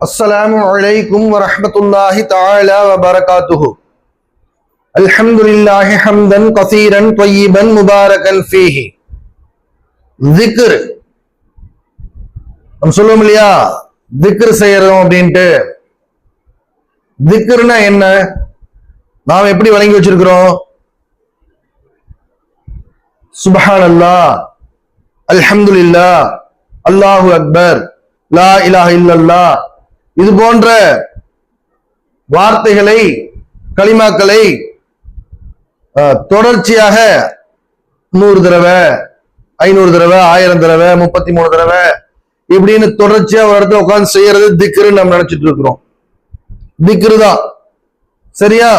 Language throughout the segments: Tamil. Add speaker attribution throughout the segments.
Speaker 1: السلام عليكم ورحمة الله تعالى وبركاته الحمد لله حمدا كثيرا طيبا مباركا فيه ذكر நம்ம சொல்லுவோம் இல்லையா திக்ர் செய்யறோம் அப்படின்ட்டு திக்ர்னா என்ன நாம் எப்படி வழங்கி வச்சிருக்கிறோம் சுபஹான் அல்லா அல்ஹம்துலில்லா அல்லாஹு அக்பர் லா இலாஹ இல்லல்லா இது போன்ற வார்த்தைகளை களிமாக்களை தொடர்ச்சியாக நூறு தடவை ஐநூறு தடவை ஆயிரம் தடவை முப்பத்தி மூணு தடவை இப்படின்னு தொடர்ச்சியா ஒரு இடத்துல உட்கார்ந்து செய்யறது திக்ருன்னு நம்ம நினைச்சிட்டு இருக்கிறோம். திக்ரு தான். சரியா?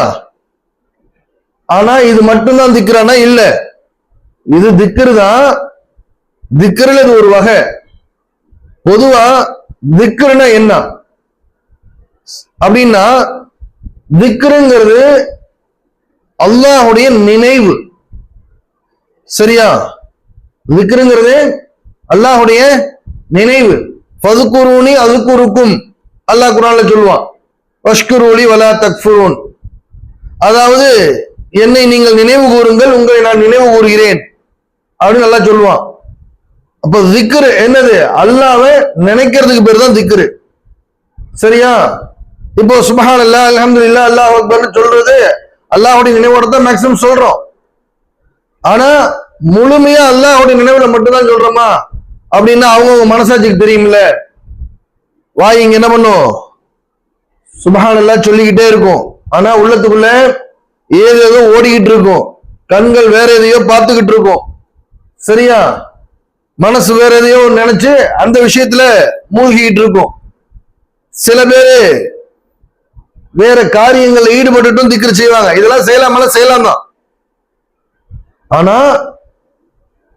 Speaker 1: ஆனா இது மட்டும்தான் திக்ரானா இல்ல. இது திக்ரு தான். திக்ருல இது ஒரு வகை. பொதுவா திக்ருனா என்ன? அப்படின்னா திக்ருங்கிறது அல்லாஹுடைய நினைவு. சரியா? திக்ருங்கிறது அல்லாஹுடைய நினைவு. ஃபதுக்குருனி அதுக்குருக்கும் அல்லாஹ் குரான்ல சொல்லுவான் வஷ்குருலி வலா தக்ஃபுரூன். அதாவது என்னை நீங்கள் நினைவு கூறுங்கள் உங்களை நான் நினைவு கூறுகிறேன். அப்படின்னு நல்லா சொல்லுவான் அப்ப திக்ரு என்னது? அல்லாவை நினைக்கிறதுக்கு பேர் தான் திக்ரு. சரியா? இப்போ சுபஹான் அல்லா அல்ஹம்துலில்லாஹ் அல்லாஹ் அக்பர்னு சொல்றது அல்லாஹுடைய நினைவோட தான் மேக்ஸிமம் சொல்றோம். ஆனா முழுமையா அல்லாஹுடைய நினைவுல மட்டும்தான் சொல்றோமா? அப்படின்னா அவங்க மனசாட்சிக்கு தெரியும்ல. வாய் இங்க என்ன பண்ணும்? சுபஹான் அல்லா சொல்லிக்கிட்டே இருக்கும். ஆனா உள்ளத்துக்குள்ள ஏதேதோ ஓடிக்கிட்டு இருக்கும். கண்கள் வேற எதையோ பார்த்துக்கிட்டு இருக்கும். சரியா? மனசு வேற எதையோ நினைச்சு அந்த விஷயத்துல மூழ்கிட்டு இருக்கும். சில பேரு வேற காரியங்கள்ல ஈடுபட்டுட்டும் திக்ரு செய்வாங்க. இதெல்லாம் செய்யலாமல செய்யலாம் தான். ஆனா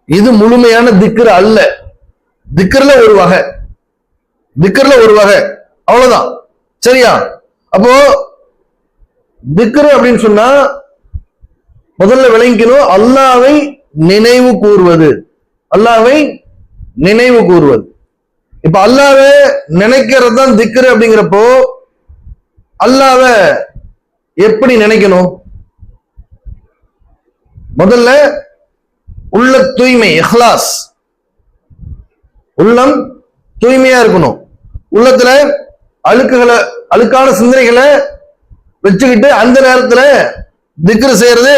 Speaker 1: இது முழுமையான திக்ரு அல்ல. திக்கர்ல ஒரு வகை. திக்கர்ல ஒரு வகை. அவ்வளவுதான். சரியா? அப்போ திக்ரு அப்படின்னு சொன்னா முதல்ல விளங்கிக்கணும். அல்லாவை நினைவு கூறுவது அல்லாவை நினைவு கூறுவது இப்ப அல்லாவை நினைக்கிறது தான் திக்ரு அப்படிங்கிறப்போ அல்லாவை எப்படி நினைக்கணும்? முதல்ல உள்ள தூய்மை இஹ்லாஸ். உள்ளம் தூய்மையா இருக்கணும். உள்ளத்துல அழுக்குகளை அழுக்கான சிந்தனைகளை வச்சுக்கிட்டு அந்த நேரத்துல திக்ரு செய்யறது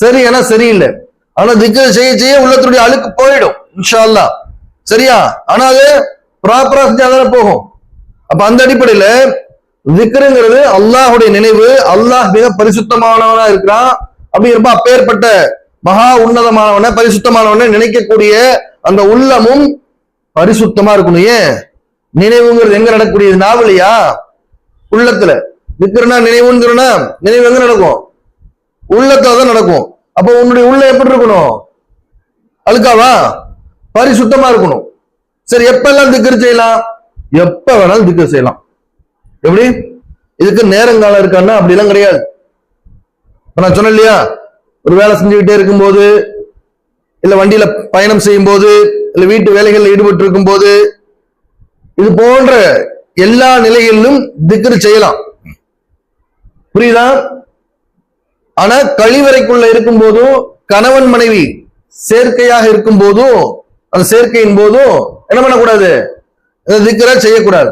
Speaker 1: சரி ஏன்னா சரியில்லை. ஆனா திக்ரு செய்ய செய்ய உள்ளத்துடைய அழுக்கு போயிடும் இன்ஷா அல்லாஹ் சரியா? ஆனா அது ப்ராப்பரா செஞ்சாதானே போகும். அப்ப அந்த அடிப்படையில திக்ருங்கிறது அல்லாஹுடைய நினைவு. அல்லாஹ் மிக பரிசுத்தமானவனா இருக்கிறான். அப்படிங்கிறப்ப அப்பேற்பட்ட மகா உன்னதமானவனை பரிசுத்தமானவனை நினைக்கக்கூடிய அந்த உள்ளமும் பரிசுத்தமா இருக்கணும். ஏன்? நினைவுங்கிறது எங்க நடக்கக்கூடியது? நாவலியா? உள்ளத்துல. நிக்கிறனா நினைவுங்கிறனா நினைவு எங்க நடக்கும்? உள்ளத்துல தான் நடக்கும். அப்போ உன்னுடைய உள்ள எப்படி இருக்கணும்? அழுக்காவா? பரிசுத்தமா இருக்கணும். சரி எப்பெல்லாம் திக்கர் செய்யலாம்? எப்ப வேணாலும் திக்கர் செய்யலாம். எப்படி? இதுக்கு நேரங்காலம் இருக்கான்னா அப்படிலாம் கிடையாது. நான் சொன்னேன் இல்லையா? ஒரு வேலை செஞ்சுக்கிட்டே இருக்கும்போது இல்லை வண்டியில பயணம் செய்யும் போது இல்லை வீட்டு வேலைகளில் ஈடுபட்டு இருக்கும் போது இது போன்ற எல்லா நிலைகளிலும் திக்ரு செய்யலாம். புரியுதா? ஆனா கழிவறைக்குள்ள இருக்கும் போதும் கணவன் மனைவி சேர்க்கையாக இருக்கும் போதும் அந்த சேர்க்கையின் போதும் என்ன பண்ணக்கூடாது? திக்கரை செய்யக்கூடாது.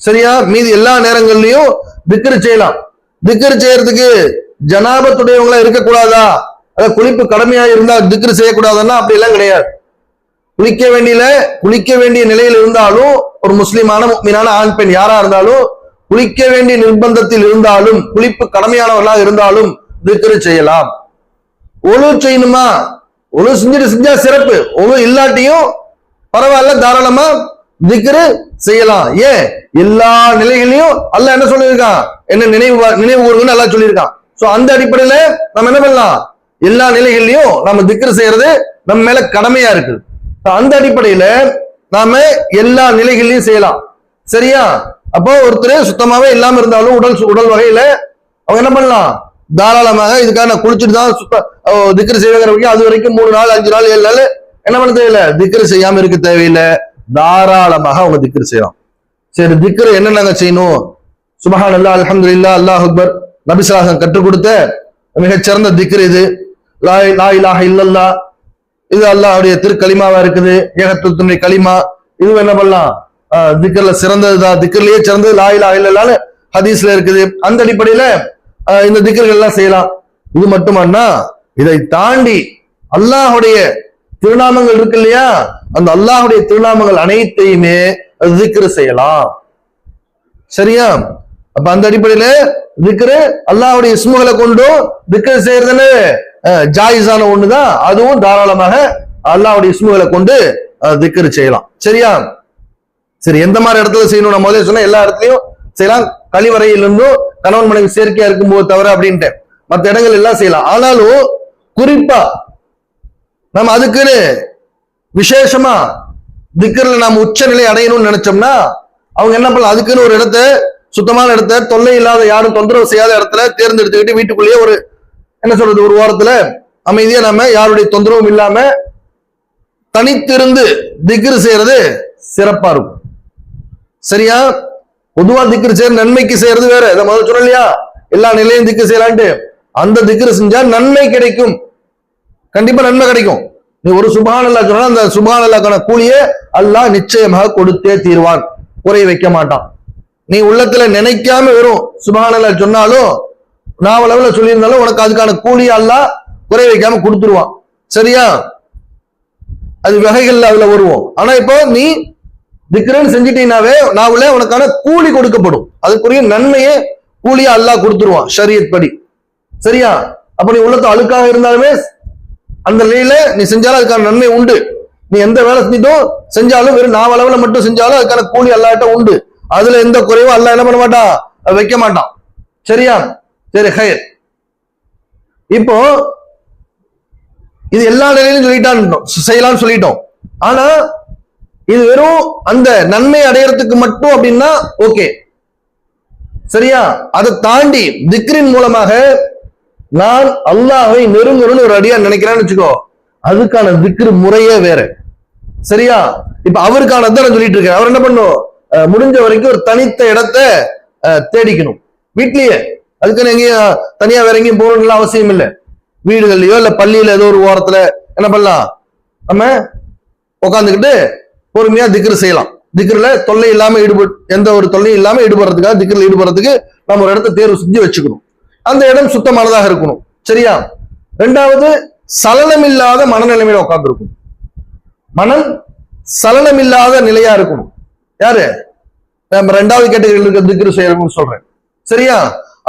Speaker 1: சரியா? மீதி எல்லா நேரங்கள்லயும் திக்கர் செய்யலாம். திக்கர் செய்யறதுக்கு ஜனாபத்துடையவங்களா இருக்கக்கூடாதா? அதாவது குளிப்பு கடமையா இருந்தா திக்கர் செய்யக்கூடாதுன்னா அப்படி எல்லாம் கிடையாது. குளிக்க வேண்டியல குளிக்க வேண்டிய நிலையில் இருந்தாலும் ஒரு முஸ்லிமான மீனான ஆண் பெண் யாரா இருந்தாலும் குளிக்க வேண்டிய நிர்பந்தத்தில் இருந்தாலும் குளிப்பு கடமையானவர்களாக இருந்தாலும் திக்ரு செய்யலாம். ஒழு செய்யணுமா? ஒழு செஞ்சுட்டு செஞ்சா சிறப்பு. ஒழு இல்லாட்டியும் பரவாயில்ல தாராளமா திக்ரு செய்யலாம். ஏன்? எல்லா நிலைகளையும் அல்ல என்ன சொல்லியிருக்கான்? என்ன நினைவு நினைவு கூறுங்கன்னு நல்லா சொல்லியிருக்கான். சோ அந்த அடிப்படையில நம்ம என்ன பண்ணலாம்? எல்லா நிலைகள்லயும் நம்ம திக்ரு செய்யறது நம்ம மேல கடமையா இருக்கு. அந்த அடிப்படையில நாம எல்லா நிலைகள்லயும் செய்யலாம். சரியா? அப்போ ஒருத்தர் சுத்தமாவே இல்லாம இருந்தாலும் உடல் சு- உடல் வகையில அவங்க என்ன பண்ணலாம்? தாராளமாக இதுக்காக நான் குளிச்சுட்டு தான் சுத்த அஹ் திக்ரு செய்வேங்கிற வரைக்கும் அது வரைக்கும் மூணு நாள் அஞ்சு நாள் ஏழு நாள் என்ன பண்ண தேவையில்லை? திக்ரு செய்யாம இருக்க தேவையில்லை. தாராளமாக அவங்க திக்ரு செய்யலாம். சரி திக்ரு என்னென்னங்க செய்யணும்? சுபஹான் அல்லா அல்ஹம்துலில்லா அல்லாஹ் அக்பர். நபிசாசன் கற்றுக் கொடுத்த மிகச்சிறந்த திக்ரு இது. லா லா இலாஹ இல்லல்லா இது அல்லாஹுடைய திருக்கலிமாவா இருக்குது. ஏகத்துவத்தினுடைய களிமா. இது என்ன பண்ணலாம்? ஆஹ் திக்ர்ல சிறந்ததுதான் திக்கர்லயே சிறந்தது லா இலாஹ ஹதீஸ்ல இருக்குது. அந்த அடிப்படையில இந்த திக்கர்கள் எல்லாம் செய்யலாம். இது மட்டுமன்னா இதை தாண்டி அல்லாஹுடைய திருநாமங்கள் இருக்கு இல்லையா? அந்த அல்லாஹுடைய திருநாமங்கள் அனைத்தையுமே திக்ரு செய்யலாம். சரியா? அப்ப அந்த அடிப்படையில திக்ரு அல்லாஹுடைய இஸ்முகளை கொண்டும் திக்ரு செய்யறதுன்னு அஹ், ஜாயிஸான ஒண்ணுதான். அதுவும் தாராளமாக அல்லாஹுடைய இஸ்முகளை கொண்டு அஹ், திக்ரு செய்யலாம். சரியா? சரி எந்த மாதிரி இடத்துல செய்யணும்? நான் முதல்ல சொன்ன எல்லா இடத்துலயும் செய்யலாம். கழிவறையிலிருந்தும் கணவன் மனைவி சேர்க்கையா இருக்கும்போது தவிர அப்படின்ட்டு மற்ற இடங்கள் எல்லாம் செய்யலாம். ஆனாலும் குறிப்பா நம்ம அதுக்குன்னு விசேஷமா திக்கர்ல உச்ச உச்சநிலை அடையணும்னு நினைச்சோம்னா அவங்க என்ன பண்ணலாம்? அதுக்குன்னு ஒரு இடத்த சுத்தமான இடத்த தொல்லை இல்லாத யாரும் தொந்தரவு செய்யாத இடத்துல தேர்ந்தெடுத்துக்கிட்டு வீட்டுக்குள்ளேயே ஒரு என்ன சொல்றது ஒரு வாரத்துல அமைதியா நம்ம யாருடைய தொந்தரவும் இல்லாம தனித்திருந்து திக்ரு செய்யறது சிறப்பா இருக்கும். சரியா? பொதுவா திக்ரு செய்யற நன்மைக்கு செய்யறது வேற. இதை முதல்ல சொல்லலையா எல்லா நிலையும் திக்கு செய்யலான்ட்டு. அந்த திக்ரு செஞ்சா நன்மை கிடைக்கும். கண்டிப்பா நன்மை கிடைக்கும். நீ ஒரு சுபான் அல்லா அந்த சுபான் கூலியே அல்லாஹ் நிச்சயமாக கொடுத்தே தீர்வான். குறை வைக்க மாட்டான். நீ உள்ளத்துல நினைக்காம வெறும் சுபான் அல்லா சொன்னாலும் நாவளவுல சொல்லியிருந்தாலும் உனக்கு அதுக்கான கூலியை அல்லாஹ் குறை வைக்காம கொடுத்துருவான். சரியா? அது வகைகள்ல அதுல வருவோம். ஆனா இப்போ நீ திக்ரன் செஞ்சிட்டீங்கனாவே நாவல உனக்கான கூலி கொடுக்கப்படும். அதுக்குரிய நன்மையே கூலியா அல்லாஹ் கொடுத்துருவான் ஷரியத் படி. சரியா? அப்ப நீ உள்ளத்து அழுக்காக இருந்தாலுமே அந்த நிலையில நீ செஞ்சாலும் அதுக்கான நன்மை உண்டு. நீ எந்த வேலை செஞ்சிட்டும் செஞ்சாலும் வெறும் நாவ அளவுல மட்டும் செஞ்சாலும் அதுக்கான கூலி அல்லாட்ட உண்டு. அதுல எந்த குறைவும் அல்ல என்ன பண்ண மாட்டான்? வைக்க மாட்டான். சரியா? சரி ஹயர் இப்போ இது எல்லா நிலையிலும் சொல்லிட்டான் செய்யலாம்னு சொல்லிட்டோம். ஆனா இது வெறும் அந்த நன்மை அடையறதுக்கு மட்டும் அப்படின்னா ஓகே. சரியா? அதை தாண்டி திக்ரின் மூலமாக நான் அல்லாஹை நெருங்கணும்னு ஒரு அடியா நினைக்கிறேன்னு வச்சுக்கோ. அதுக்கான திக்ரு முறையே வேற. சரியா? இப்ப அவருக்கானதான் நான் சொல்லிட்டு இருக்கேன். அவர் என்ன பண்ணும்? முடிஞ்ச வரைக்கும் ஒரு தனித்த இடத்த தேடிக்கணும். வீட்லயே. அதுக்குன்னு எங்கேயும் தனியா வேற எங்கேயும் போகணும்னு அவசியம் இல்லை. வீடுகள்லயோ இல்ல பள்ளியில ஏதோ ஒரு ஓரத்துல என்ன பண்ணலாம்? நம்ம உட்காந்துக்கிட்டு பொறுமையா திக்ரு செய்யலாம். திக்ருல தொல்லை இல்லாம ஈடுபடு எந்த ஒரு தொல்லையும் இல்லாம ஈடுபடுறதுக்காக திக்ரில் ஈடுபடுறதுக்கு நம்ம ஒரு இடத்த தேர்வு செஞ்சு வச்சுக்கணும். அந்த இடம் சுத்தமானதாக இருக்கணும். சரியா? ரெண்டாவது சலனம் இல்லாத மனநிலைமையில உட்கார்ந்து மனம் சலனம் இல்லாத நிலையா இருக்கணும். யாரு? நம்ம ரெண்டாவது கேட்டகரியில் திக்ரு செய்யணும்னு சொல்றேன். சரியா?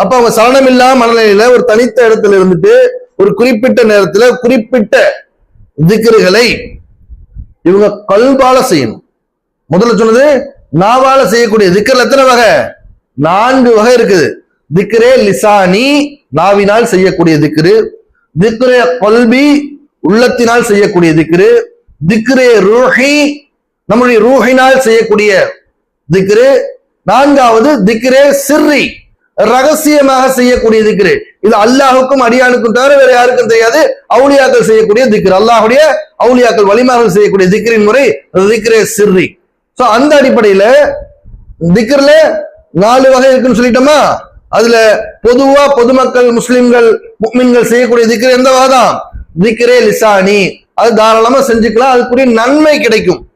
Speaker 1: அப்ப அவங்க சலனம் இல்லாம மனநிலையில ஒரு தனித்த இடத்துல இருந்துட்டு ஒரு குறிப்பிட்ட நேரத்துல குறிப்பிட்ட திக்ருகளை இவங்க கல்பால செய்யணும். முதல்ல சொன்னது நாவால செய்யக்கூடிய திக்கர் எத்தனை வகை? நான்கு வகை இருக்குது. திக்ரே லிசானி நாவினால் செய்யக்கூடிய திக்ரு. திக்ரே கொல்பி உள்ளத்தினால் செய்யக்கூடிய திக்ரு. திக்ரே ரூஹி நம்முடைய ரூஹினால் செய்யக்கூடிய திக்ரு. நான்காவது திக்ரே சிர்ரி ரகசியமாக செய்யக்கூடிய திக்ரு. இது அல்லாஹுக்கும் அடியானுக்கும் தவிர வேற யாருக்கும் தெரியாது. அவுளியாக்கள் செய்யக்கூடிய திக்ரு. அல்லாஹுடைய அவுளியாக்கள் வலிமார்கள் செய்யக்கூடிய திக்ரின் முறை திக்ரே சிர்ரி. சோ அந்த அடிப்படையில திக்ரில் நாலு வகை இருக்குன்னு சொல்லிட்டோமா? அதுல பொதுவா பொதுமக்கள் முஸ்லிம்கள் முக்மின்கள் செய்யக்கூடிய திக்ரு எந்த வகைதான்? திக்ரே லிசானி. அது தாராளமா செஞ்சுக்கலாம். அதுக்குரிய நன்மை கிடைக்கும்.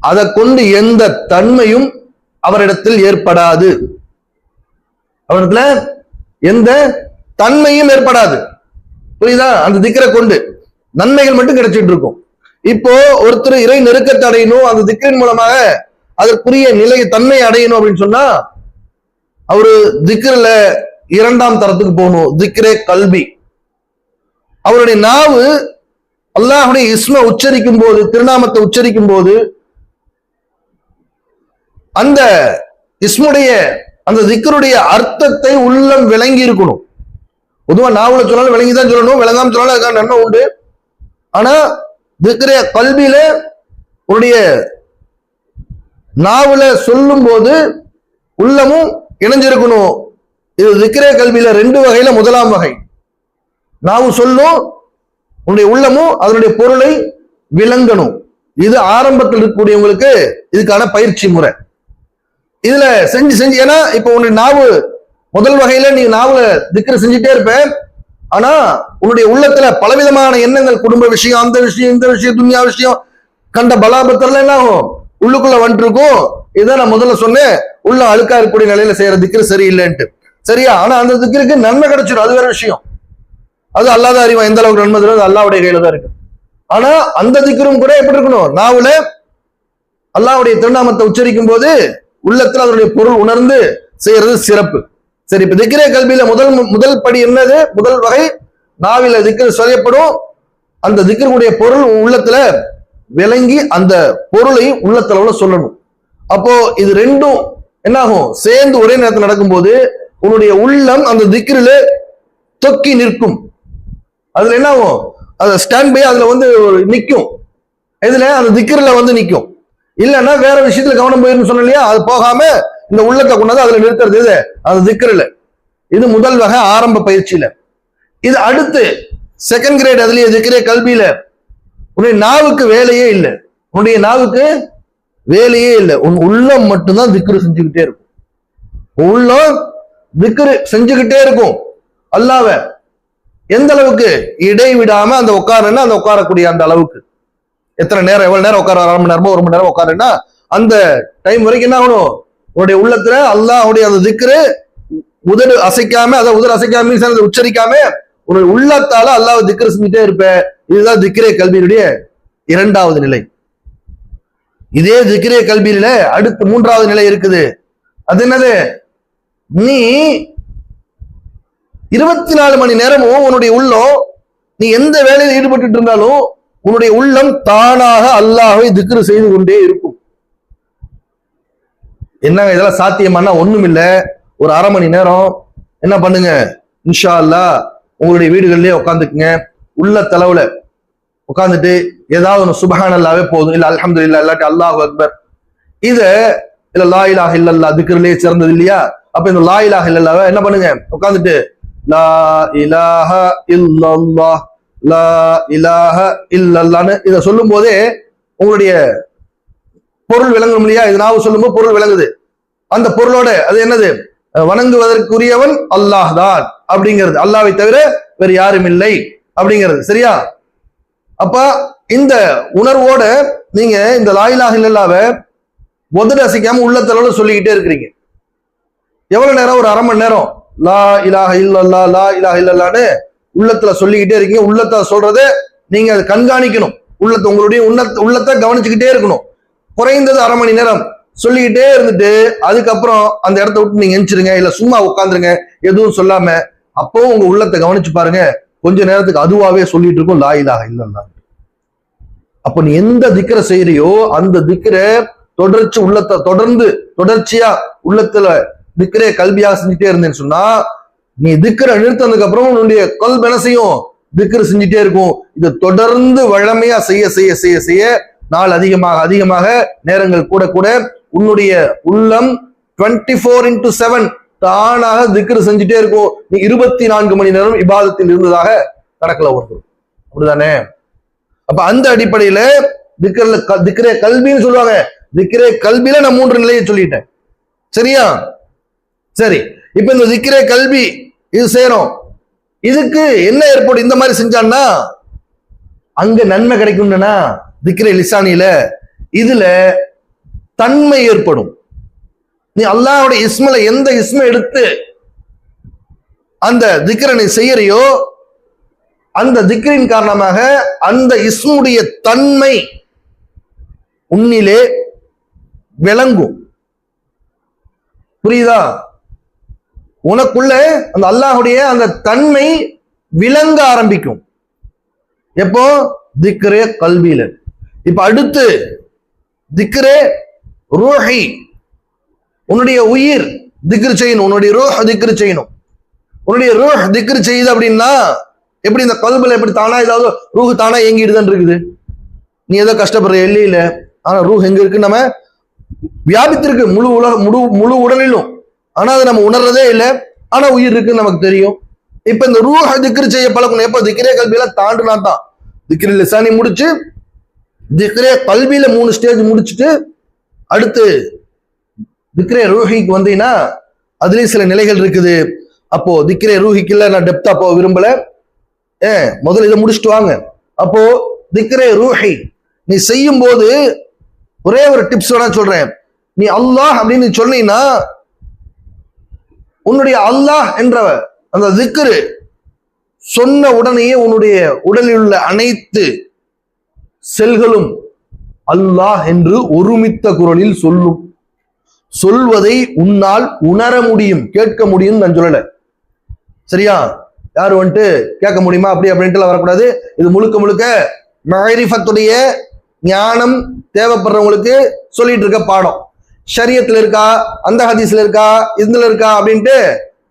Speaker 1: அதை கொண்டு எந்த தன்மையும் அவரிடத்தில் ஏற்படாது. அவரிடத்துல எந்த தன்மையும் ஏற்படாது. புரியுதா? அந்த திக்கரை கொண்டு நன்மைகள் மட்டும் கிடைச்சிட்டு இருக்கும். இப்போ ஒருத்தர் இறை நெருக்கத்தை அடையணும் அந்த திக்கரின் மூலமாக அதற்குரிய நிலை தன்மை அடையணும் அப்படின்னு சொன்னா அவரு திக்ரில் இரண்டாம் தரத்துக்கு போகணும். திக்ரே கல்வி. அவருடைய நாவு அல்லாஹுடைய இஸ்ம உச்சரிக்கும் போது திருநாமத்தை உச்சரிக்கும் போது அந்த இஸ்முடைய அந்த திக்கருடைய அர்த்தத்தை உள்ளம் விளங்கி இருக்கணும். பொதுவாக நாவல சொன்னாலும் விளங்கி தான் சொல்லணும் விளங்காம சொன்னாலும் அதுக்கான நன்மை உண்டு. ஆனா திக்ரே கல்வியில உன்னுடைய நாவல சொல்லும் போது உள்ளமும் இணைஞ்சிருக்கணும். இது திக்ரே கல்வியில ரெண்டு வகையில முதலாம் வகை. நாவும் சொல்லும் உன்னுடைய உள்ளமும் அதனுடைய பொருளை விளங்கணும். இது ஆரம்பத்தில் இருக்கக்கூடியவங்களுக்கு இதுக்கான பயிற்சி முறை. இதுல செஞ்சு செஞ்சு ஏன்னா இப்ப உன்னுடைய நாவு முதல் வகையில நீ நாவுல திக்ர செஞ்சுட்டே இருப்ப. ஆனா உன்னுடைய உள்ளத்துல பலவிதமான எண்ணங்கள் குடும்ப விஷயம் அந்த விஷயம் இந்த விஷயம் துன்யா விஷயம் கண்ட பலாபத்திரம் என்ன ஆகும் உள்ளுக்குள்ள வந்துட்டு இருக்கும் இதான் நான் முதல்ல சொன்னேன். உள்ள அழுக்கா இருக்கக்கூடிய நிலையில செய்யற திக்ரு சரியில்லைன்ட்டு. சரியா? ஆனா அந்த திக்ருக்கு நன்மை கிடைச்சிடும் அது வேற விஷயம். அது அல்லாத அறிவா எந்த அளவுக்கு நன்மை தரும் அல்லாவுடைய கையில தான் இருக்கு. ஆனா அந்த திக்ரும் கூட எப்படி இருக்கணும்? நாவுல அல்லாவுடைய திருநாமத்தை உச்சரிக்கும் போது உள்ளத்துல அதனுடைய பொருள் உணர்ந்து செய்யறது சிறப்பு. சரி இப்ப திக்ரே கல்வியில முதல் முதல் படி என்னது? முதல் வகை நாவில திக்கர் சொல்லப்படும். அந்த திக்கருடைய பொருள் உள்ளத்துல விளங்கி அந்த பொருளை உள்ளத்துல சொல்லணும். அப்போ இது ரெண்டும் என்னாகும்? சேர்ந்து ஒரே நேரத்தில் நடக்கும்போது உன்னுடைய உள்ளம் அந்த திக்ரில தொக்கி நிற்கும். அதுல என்ன ஆகும் அது ஸ்டாண்ட் பை அதுல வந்து நிற்கும் இதுல அந்த திக்ரில வந்து நிற்கும் இல்லைன்னா வேற விஷயத்துல கவனம் போயிருந்து சொன்ன இல்லையா? அது போகாம இந்த உள்ளத்தை கொண்டாந்து அதுல நிறுத்துறது இது அந்த திக்ரில. இது முதல் வகை ஆரம்ப பயிற்சியில. இது அடுத்து செகண்ட் கிரேட் அதுலயே திக்ரே கல்வியில. உன்னுடைய நாவுக்கு வேலையே இல்லை. உன்னுடைய நாவுக்கு வேலையே இல்லை. உன் உள்ளம் மட்டும்தான் திக்ரு செஞ்சுக்கிட்டே இருக்கும். உள்ளம் திக்ரு செஞ்சுக்கிட்டே இருக்கும். அல்லாவ எந்த அளவுக்கு இடைவிடாம அந்த உட்காருன்னா அந்த உட்காரக்கூடிய அந்த அளவுக்கு. எத்தனை நேரம் எவ்வளவு நேரம் உட்கார அரை மணி நேரமோ ஒரு மணி நேரம் உட்காருன்னா அந்த டைம் வரைக்கும் என்ன ஆகணும்? உன்னுடைய உள்ளத்துல அல்லாஹுடைய அந்த திக்ரு உதடு அசைக்காம அதை உதடு அசைக்காம அதை உச்சரிக்காம உன்னுடைய உள்ளத்தால அல்லாஹ் திக்ரு செஞ்சுட்டே இருப்ப. இதுதான் திக்ரே கல்வியினுடைய இரண்டாவது நிலை. இதே திக்ரே கல்வியில அடுத்து மூன்றாவது நிலை இருக்குது. அது என்னது? நீ இருபத்தி நாலு மணி நேரமும் உன்னுடைய உள்ளம் நீ எந்த வேலையில் ஈடுபட்டு இருந்தாலும் உன்னுடைய உள்ளம் தானாக அல்லாஹை திக்ரு செய்து கொண்டே இருக்கும். என்னங்க இதெல்லாம் சாத்தியமானா? ஒண்ணும் இல்ல ஒரு அரை மணி நேரம். என்ன பண்ணுங்க? இன்ஷா அல்லாஹ் உங்களுடைய வீடுகள்லயே உட்காந்துக்குங்க உள்ள தலைவுல உட்காந்துட்டு ஏதாவது ஒன்று சுபஹான் அல்லாவே போதும். இல்லை அலமது இல்லா இல்லாட்டி அல்லாஹ் அக்பர். இத இல்லை லா இலாஹ இல்லல்லா திக்ரிலேயே சிறந்தது இல்லையா? அப்ப இந்த லா இலாஹ இல்லல்லாவை என்ன பண்ணுங்க? உட்காந்துட்டு லா இலாஹ இல்லல்லா லா இலாஹ இல்லல்லான்னு இதை சொல்லும் போதே உங்களுடைய பொருள் விளங்கும் இல்லையா? இது நாவு சொல்லும்போது பொருள் விளங்குது. அந்த பொருளோட அது என்னது? வணங்குவதற்குரியவன் அல்லாஹ் தான் அப்படிங்கிறது. அல்லாவை தவிர வேறு யாரும் இல்லை அப்படிங்கிறது. சரியா? அப்ப இந்த உணர்வோட நீங்க இந்த லாயிலாக இல்லாவ உதடு அசைக்காம உள்ளத்தளவுல சொல்லிக்கிட்டே இருக்கிறீங்க. எவ்வளவு நேரம்? ஒரு அரை மணி நேரம். லா இலாக இல்லல்லா லா இலாக இல்லல்லான்னு உள்ளத்துல சொல்லிக்கிட்டே இருக்கீங்க. உள்ளத்தை சொல்றது நீங்க அதை கண்காணிக்கணும். உள்ளத்தை உங்களுடைய உன்னத் உள்ளத்தை கவனிச்சுக்கிட்டே இருக்கணும். குறைந்தது அரை மணி நேரம் சொல்லிக்கிட்டே இருந்துட்டு அதுக்கப்புறம் அந்த இடத்த விட்டு நீங்க எந்திரிச்சிருங்க. இல்ல சும்மா உட்காந்துருங்க எதுவும் சொல்லாம அப்பவும் உங்க உள்ளத்தை கவனிச்சு பாருங்க. கொஞ்ச நேரத்துக்கு அதுவாவே சொல்லிட்டு இருக்கும் லா இல்லைன்னா அப்ப நீ எந்த திக்கரை செய்யறியோ அந்த திக்கரை தொடர்ச்சி உள்ளத்தை தொடர்ந்து தொடர்ச்சியா உள்ளத்துல திக்கரே கல்வியாக செஞ்சுட்டே இருந்தேன்னு சொன்னா நீ திக்கரை நிறுத்தினதுக்கு அப்புறம் உன்னுடைய கல் என்ன செய்யும்? செஞ்சுட்டே இருக்கும். இது தொடர்ந்து வழமையா செய்ய செய்ய செய்ய செய்ய நாள் அதிகமாக அதிகமாக நேரங்கள் கூட கூட உன்னுடைய உள்ளம் டுவெண்ட்டி ஃபோர் இன்டூ செவன் தானாக திக்ரு செஞ்சுட்டே இருக்கும். நீ இருபத்தி நான்கு மணி நேரம் இபாதத்தில் இருந்ததாக கணக்குல ஒருத்தர் அப்படிதானே? அப்ப அந்த அடிப்படையில திக்ரல க- திக்ரே கல்வின்னு சொல்லுவாங்க. திக்ரே கல்வியில நான் மூன்று நிலையை சொல்லிட்டேன். சரியா? சரி. இப்ப இந்த திக்ரே கல்வி இது சேரும் இதுக்கு என்ன ஏற்பாடு இந்த மாதிரி செஞ்சான்னா அங்க நன்மை கிடைக்கும்னா திக்ரே லிசானியில இதுல தன்மை ஏற்படும். நீ அல்லாஹ்வுடைய இஸ்மல எந்த இஸ்ம எடுத்து அந்த திக்ரை நீ செய்யறியோ அந்த திக்ரின் காரணமாக அந்த இஸ்முடைய தன்மை உன்னிலே விளங்கும். புரியுதா? உனக்குள்ள அந்த அல்லாஹுடைய அந்த தன்மை விளங்க ஆரம்பிக்கும். எப்போ? திக்ரே கல்வியில. இப்ப அடுத்து திக்ரே ரூஹி. உன்னுடைய உயிர் திக்ரு செய்யணும். உன்னுடைய ரூஹ் திக்ரு செய்யணும். உன்னுடைய ரூஹ் திக்ரு செய்யுது அப்படின்னா எப்படி இந்த கல்பில் எப்படி தானா ஏதாவது ரூஹ் தானா இயங்கிடுதான் இருக்குது? நீ ஏதோ கஷ்டப்படுற இல்லையில ஆனா ரூஹ் எங்க இருக்கு? நம்ம வியாபித்திருக்கு முழு உலக முழு முழு உடலிலும். ஆனா அதை நம்ம உணர்றதே இல்லை. ஆனா உயிர் இருக்குன்னு நமக்கு தெரியும். இப்ப இந்த ரூஹ திக்ரு செய்ய பழக்கணும். எப்ப? திக்ரே கல்வியில தாண்டுனா தான். திக்ரி லிசானி முடிச்சு திக்ரே கல்வியில மூணு ஸ்டேஜ் முடிச்சுட்டு அடுத்து திக்ரே ரூஹிக்கு வந்தீங்கன்னா அதுலேயும் சில நிலைகள் இருக்குது. அப்போ திக்ரே ரூஹிக்குள்ள நான் டெப்தா போக விரும்பல. ஏ முதல்ல இதை முடிச்சுட்டு வாங்க. அப்போ திக்ரே ரூஹி நீ செய்யும் போது ஒரே ஒரு டிப்ஸ் வேணா சொல்றேன். நீ அல்லாஹ் அப்படின்னு சொன்னீங்கன்னா உன்னுடைய அல்லாஹ் என்ற அந்த திக்ரு சொன்ன உடனேயே உன்னுடைய உடலில் உள்ள அனைத்து செல்களும் அல்லாஹ் என்று ஒருமித்த குரலில் சொல்லும். சொல்வதை உன்னால் உணர முடியும் கேட்க முடியும் நான் சொல்லல. சரியா? யார் வந்துட்டு கேட்க முடியுமா? அப்படி அப்படின்ட்டு வரக்கூடாது. இது முழுக்க முழுக்க மஹரிஃபத்துடைய ஞானம் தேவைப்படுறவங்களுக்கு சொல்லிட்டு இருக்க பாடம். ஷரியத்தில் இருக்கா? அந்த ஹதீஸ்ல இருக்கா? இதுல இருக்கா? அப்படின்ட்டு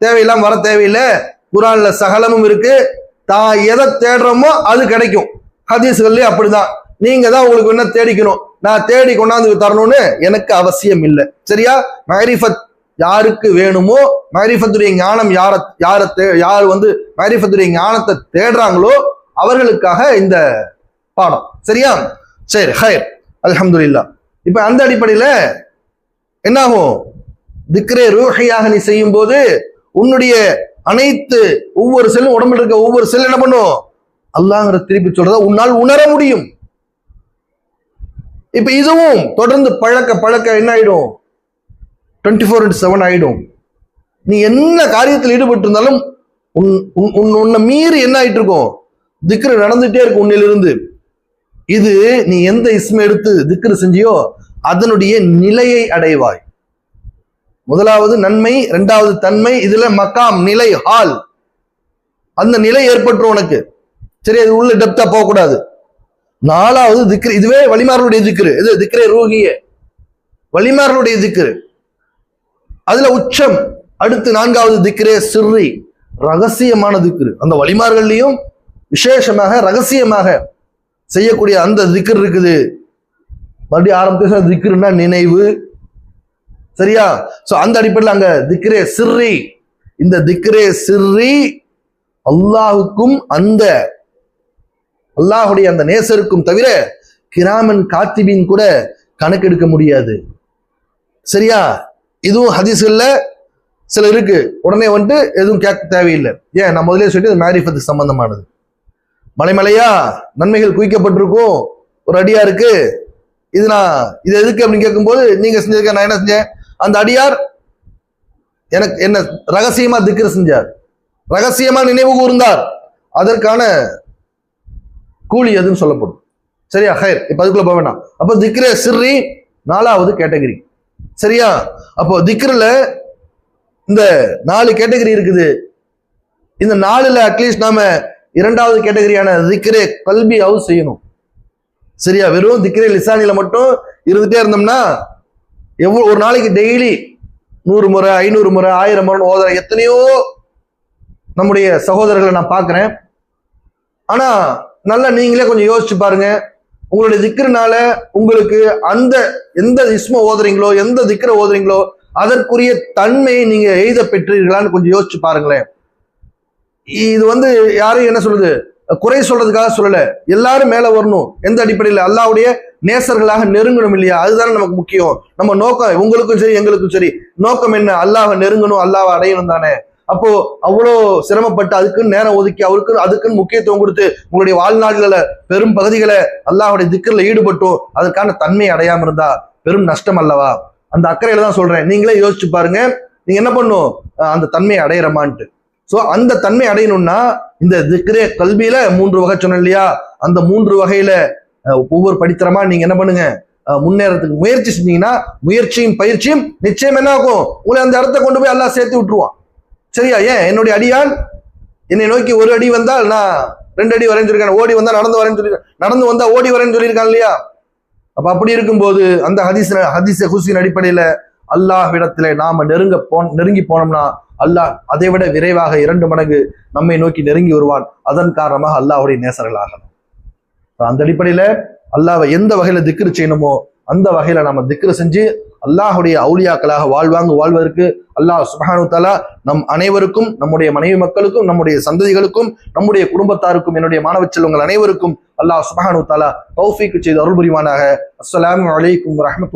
Speaker 1: தேவையில்லாம வர தேவையில்லை. குரான்ல சகலமும் இருக்கு. தான் எதை தேடுறோமோ அது கிடைக்கும். ஹதீஸ்கள்லயும் அப்படிதான். நீங்க தான் உங்களுக்கு என்ன தேடிக்கணும். நான் தேடி கொண்டாந்து தரணும்னு எனக்கு அவசியம் இல்லை. சரியா? மஹரிஃபத் யாருக்கு வேணுமோ மஹரிஃபத்துடைய ஞானம் யார யார தே யார் வந்து மஹரிஃபத்துடைய ஞானத்தை தேடுறாங்களோ அவர்களுக்காக இந்த பாடம். சரியா? சரி ஹயர் அல்ஹம்துலில்லா. இப்ப அந்த அடிப்படையில என்னாகும்? திக்ரே ரூஹையாக நீ செய்யும் போது உன்னுடைய அனைத்து ஒவ்வொரு செல்லும் உடம்புல இருக்க ஒவ்வொரு செல் என்ன பண்ணும்? அல்லாங்கிற திருப்பி சொல்றத உன்னால் உணர முடியும். இப்ப இதுவும் தொடர்ந்து பழக்க பழக்க என்ன ஆயிடும்? டுவெண்ட்டி ஃபோர் இன்ட்டு செவன் ஆயிடும். நீ என்ன காரியத்தில் ஈடுபட்டு இருந்தாலும் உன் உன்- உன்னை மீறி என்ன ஆயிட்டு இருக்கும் திக்ரு நடந்துட்டே இருக்கும் உன்னிலிருந்து. இது நீ எந்த இஸ்மை எடுத்து திக்ரு செஞ்சியோ அதனுடைய நிலையை அடைவாய். முதலாவது நன்மை இரண்டாவது தன்மை இதுல மக்காம் நிலை ஹால். அந்த நிலை ஏற்பட்டுரும் உனக்கு. சரி அது உள்ள டெப்தா போகக்கூடாது. நாலாவது திக்ரு இதுவே வழிமார்களுடைய திக்ரு. இது திக்ரே ரூகிய வழிமார்களுடைய திக்ரு. அதுல உச்சம் அடுத்து நான்காவது திக்ரே சிறி ரகசியமான திக்ரு. அந்த வழிமார்கள்லயும் விசேஷமாக ரகசியமாக செய்யக்கூடிய அந்த திக்ர் இருக்குது. மறுபடியும் ஆரம்பிச்சு திக்ருன்னா நினைவு. சரியா? சோ அந்த அடிப்படையில் அங்க திக்ரே சிறி இந்த திக்ரே சிறி அல்லாஹுக்கும் அந்த அல்லாஹுடைய அந்த நேசருக்கும் தவிர கிராமன் காத்திபின் கூட கணக்கெடுக்க முடியாது. சரியா? இதுவும் ஹதீஸ்கள்ல சில இருக்கு. உடனே வந்துட்டு எதுவும் கேட்க தேவையில்லை. ஏன்? நான் முதலே சொல்லிட்டு மேரிஃபத்துக்கு சம்பந்தமானது. மலைமலையா நன்மைகள் குவிக்கப்பட்டிருக்கும் ஒரு அடியா இருக்கு. இது நான் இது எதுக்கு அப்படின்னு கேட்கும்போது நீங்க செஞ்சிருக்க நான் என்ன செஞ்சேன்? அந்த அடியார் எனக்கு என்ன ரகசியமா திக்ரு செஞ்சார். ரகசியமா நினைவு கூர்ந்தார். அதற்கான கூலி எதுன்னு சொல்லப்படும். சரியா? ஹயர் இப்போ அதுக்குள்ள போக வேண்டாம். அப்போ திக்ரே சிறி நாலாவது கேட்டகரி. சரியா? அப்போ திக்ரில் இந்த நாலு கேட்டகரி இருக்குது. இந்த நாலுல அட்லீஸ்ட் நாம இரண்டாவது கேட்டகரியான திக்ரே கல்வி ஹவுஸ் செய்யணும். சரியா? வெறும் திக்ரே லிசானில மட்டும் இருந்துட்டே இருந்தோம்னா எவ்வளோ ஒரு நாளைக்கு டெய்லி நூறு முறை ஐநூறு முறை ஆயிரம் முறை ஓதுற எத்தனையோ நம்முடைய சகோதரர்களை நான் பார்க்குறேன். ஆனால் நல்லா நீங்களே கொஞ்சம் யோசிச்சு பாருங்க. உங்களுடைய திக்கிறனால உங்களுக்கு அந்த எந்த இஸ்ம ஓதுறீங்களோ எந்த திக்கிற ஓதுறீங்களோ அதற்குரிய தன்மையை நீங்க எய்த பெற்றீர்களான்னு கொஞ்சம் யோசிச்சு பாருங்களேன். இது வந்து யாரும் என்ன சொல்றது குறை சொல்றதுக்காக சொல்லல. எல்லாரும் மேல வரணும். எந்த அடிப்படையில்? அல்லாவுடைய நேசர்களாக நெருங்கணும் இல்லையா? அதுதானே நமக்கு முக்கியம். நம்ம நோக்கம் உங்களுக்கும் சரி எங்களுக்கும் சரி. நோக்கம் என்ன? அல்லாஹ்வை நெருங்கணும் அல்லாவை அடையணும் தானே. அப்போ அவ்வளோ சிரமப்பட்டு அதுக்குன்னு நேரம் ஒதுக்கி அவருக்கு அதுக்குன்னு முக்கியத்துவம் கொடுத்து உங்களுடைய வாழ்நாள்கள பெரும் பகுதிகளை அல்லாஹுடைய திக்கரில் ஈடுபட்டும். அதற்கான தன்மை அடையாம இருந்தா பெரும் நஷ்டம் அல்லவா? அந்த அக்கறையில தான் சொல்றேன். நீங்களே யோசிச்சு பாருங்க. நீங்க என்ன பண்ணும்? அந்த தன்மையை அடையிறமான்ட்டு. ஸோ அந்த தன்மை அடையணும்னா இந்த திக்ரே கல்வியில மூன்று வகை சொன்னேன் இல்லையா? அந்த மூன்று வகையில ஒவ்வொரு படித்தரமா நீங்க என்ன பண்ணுங்க? முன்னேறதுக்கு முயற்சி செஞ்சீங்கன்னா முயற்சியும் பயிற்சியும் நிச்சயம் என்ன ஆகும்? உங்களை அந்த இடத்த கொண்டு போய் எல்லாம் சேர்த்து விட்டுருவான். சரியா? ஏன்? என்னுடைய அடியான் என்னை நோக்கி ஒரு அடி வந்தால் நான் ரெண்டு அடி வரேன்னு ஓடி வந்தால் நடந்து வரேன்னு சொல்லியிருக்கேன் நடந்து வந்தால் ஓடி வரேன்னு சொல்லியிருக்கான் இல்லையா? அப்போ அப்படி இருக்கும்போது அந்த ஹதீஸ் ஹதீஸ் ஹுசின் அல்லாஹ் அல்லாஹ்விடத்திலே நாம நெருங்க போ நெருங்கி போனோம்னா அல்லாஹ் அதை விட விரைவாக இரண்டு மடங்கு நம்மை நோக்கி நெருங்கி வருவான். அதன் காரணமாக அல்லாஹுடைய நேசர்களாகணும் அந்த அடிப்படையில் அல்லாவை எந்த வகையில் திக்ரு செய்யணுமோ அந்த வகையில் நாம திக்ரு செஞ்சு அல்லாஹுடைய அவுளியாக்களாக வாழ்வாங்க வாழ்வதற்கு அல்லாஹ் சுபஹானு தாலா நம் அனைவருக்கும் நம்முடைய மனைவி மக்களுக்கும் நம்முடைய சந்ததிகளுக்கும் நம்முடைய குடும்பத்தாருக்கும் என்னுடைய மாணவ செல்வங்கள் அனைவருக்கும் அல்லாஹ் சுபஹானு தாலா தௌஃபிக்கு செய்து அருள் புரிவானாக அஸ்லாம் வலைக்கும் வரமத்து